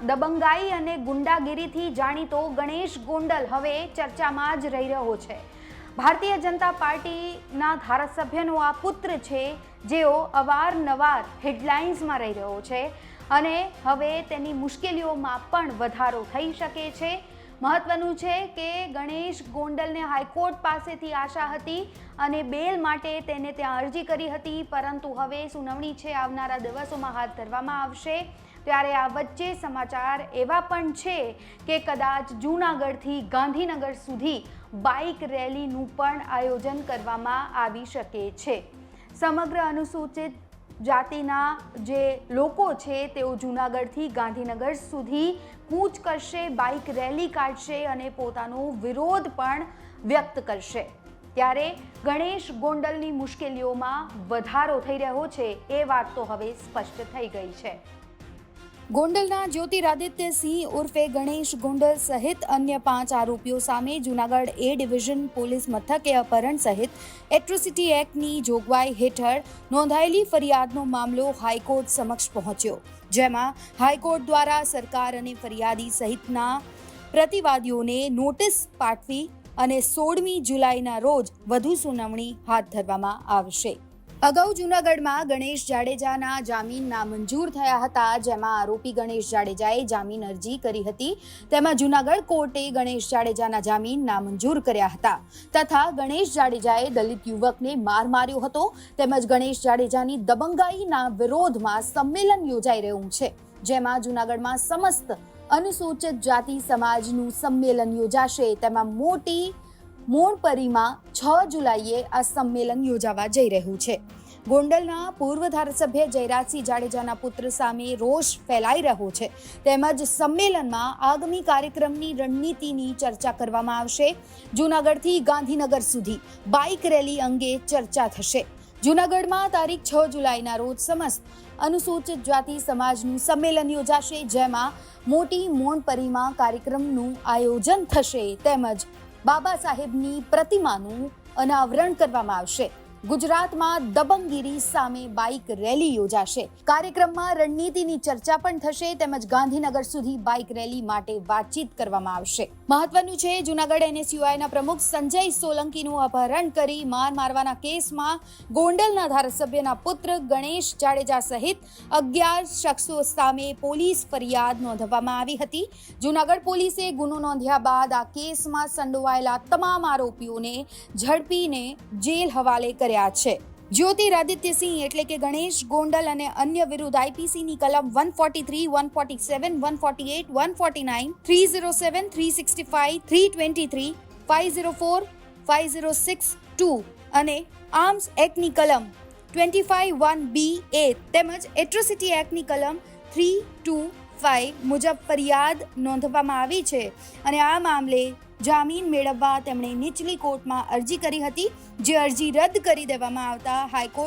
દબંગાઈ અને ગુંડાગીરીથી જાણીતો ગણેશ ગોંડલ હવે ચર્ચામાં જ રહી રહ્યો છે. ભારતીય જનતા પાર્ટીના ધારાસભ્યનો આ પુત્ર છે, જેઓ અવારનવાર હેડલાઇન્સમાં રહી રહ્યો છે અને હવે તેની મુશ્કેલીઓમાં પણ વધારો થઈ શકે છે. મહત્વનું છે કે ગણેશ ગોંડલને હાઈકોર્ટ પાસેથી આશા હતી અને બેલ માટે તેને ત્યાં અરજી કરી હતી, પરંતુ હવે સુનાવણી છે, આવનારા દિવસોમાં હાથ ધરવામાં આવશે. ત્યારે આ વચ્ચે સમાચાર એવા પણ છે કે કદાચ જૂનાગઢથી ગાંધીનગર સુધી બાઇક રેલીનું પણ આયોજન કરવામાં આવી શકે છે. સમગ્ર અનુસૂચિત જાતિના જે લોકો છે તેઓ જૂનાગઢથી ગાંધીનગર સુધી કૂચ કરશે, બાઇક રેલી કાઢશે અને પોતાનો વિરોધ પણ વ્યક્ત કરશે. ત્યારે ગણેશ ગોંડલની મુશ્કેલીઓમાં વધારો થઈ રહ્યો છે, એ વાત તો હવે સ્પષ્ટ થઈ ગઈ છે. ગોંડલના જ્યોતિરાદિત્ય સિંહ ઉર્ફે ગણેશ ગોંડલ સહિત અન્ય પાંચ આરોપીઓ સામે જૂનાગઢ એ ડિવિઝન પોલીસ મથકે અપહરણ સહિત એટ્રોસિટી એક્ટની જોગવાઈ હેઠળ નોંધાયેલી ફરિયાદનો મામલો હાઈકોર્ટ સમક્ષ પહોંચ્યો, જેમાં હાઈકોર્ટ દ્વારા સરકાર અને ફરિયાદી સહિતના પ્રતિવાદીઓને નોટિસ પાઠવી અને સોળમી જુલાઈના રોજ વધુ સુનાવણી હાથ ધરવામાં આવશે. અગાઉ જૂનાગઢમાં ગણેશ જાડેજાના જામીન નામંજૂર થયા હતા, જેમાં આરોપી ગણેશ જાડેજાએ જામીન અરજી કરી હતી. તેમાં જૂનાગઢ કોર્ટે ગણેશ જાડેજાના જામીન નામંજૂર કર્યા હતા. તથા ગણેશ જાડેજાએ દલિત યુવકને માર માર્યો હતો. તેમજ ગણેશ જાડેજાની દબંગાઈના વિરોધમાં સંમેલન યોજાઈ રહ્યું છે, જેમાં જૂનાગઢમાં સમસ્ત અનુસૂચિત જાતિ સમાજનું સંમેલન યોજાશે. તેમાં મોટી મોણપરીમાં છ જુલાઈએ આ સંમેલન યોજાવા જઈ રહ્યું છે. ગોંડલના પૂર્વ ધારાસભ્ય જયરાજસિંહ જાડેજાના પુત્ર સામે રોષ ફેલાઈ રહ્યો છે. તેમજ સંમેલનમાં આગામી કાર્યક્રમની રણનીતિની ચર્ચા કરવામાં આવશે. જૂનાગઢથી ગાંધીનગર સુધી બાઇક રેલી અંગે ચર્ચા થશે. જૂનાગઢમાં તારીખ છ જુલાઈના રોજ સમસ્ત અનુસૂચિત જાતિ સમાજનું સંમેલન યોજાશે, જેમાં મોટી મોણપરીમાં કાર્યક્રમનું આયોજન થશે તેમજ બાબા સાહેબની પ્રતિમાનું અનાવરણ કરવામાં આવશે. ગુજરાતમાં દબંગગીરી સામે બાઇક રેલી યોજાશે. કાર્યક્રમમાં રણનીતિની ચર્ચા પણ થશે, તેમજ ગાંધીનગર સુધી બાઇક રેલી માટે વાતચીત કરવામાં આવશે. મહત્વનું છે, જુનાગઢ એનએસયુઆઈના પ્રમુખ સંજય સોલંકીનું અપહરણ કરી માર મારવાના કેસમાં ગોંડલના ધારાસભ્યના પુત્ર ગણેશ જાડેજા સહિત અગિયાર શખ્સો સામે પોલીસ ફરિયાદ નોંધવામાં આવી હતી. જુનાગઢ પોલીસે ગુનો નોંધ્યા બાદ આ કેસમાં સંડોવાયેલા તમામ આરોપીઓને ઝડપીને જેલ હવાલે કર્યા છે. જ્યોતિરાદિત્યસિંહ એટલે કે ગણેશ ગોંડલ અને અન્ય વિરુદ્ધ આઈપીસીની કલમ one forty three, one forty seven, one forty eight, one forty nine, three zero seven, three sixty five, three twenty three, five zero four, five zero six two અને આર્મ્સ એક્ટની કલમ twenty five one B A તેમજ atrocity એક્ટની કલમ three two five મુજબ ફરિયાદ નોંધવામાં આવી છે. અને આ મામલે જામીન મેળવવા તેમણે નીચલી કોર્ટમાં અરજી કરી હતી. જે અરજી રદ કરી દેવામાં આવતા હાઈકોર્ટ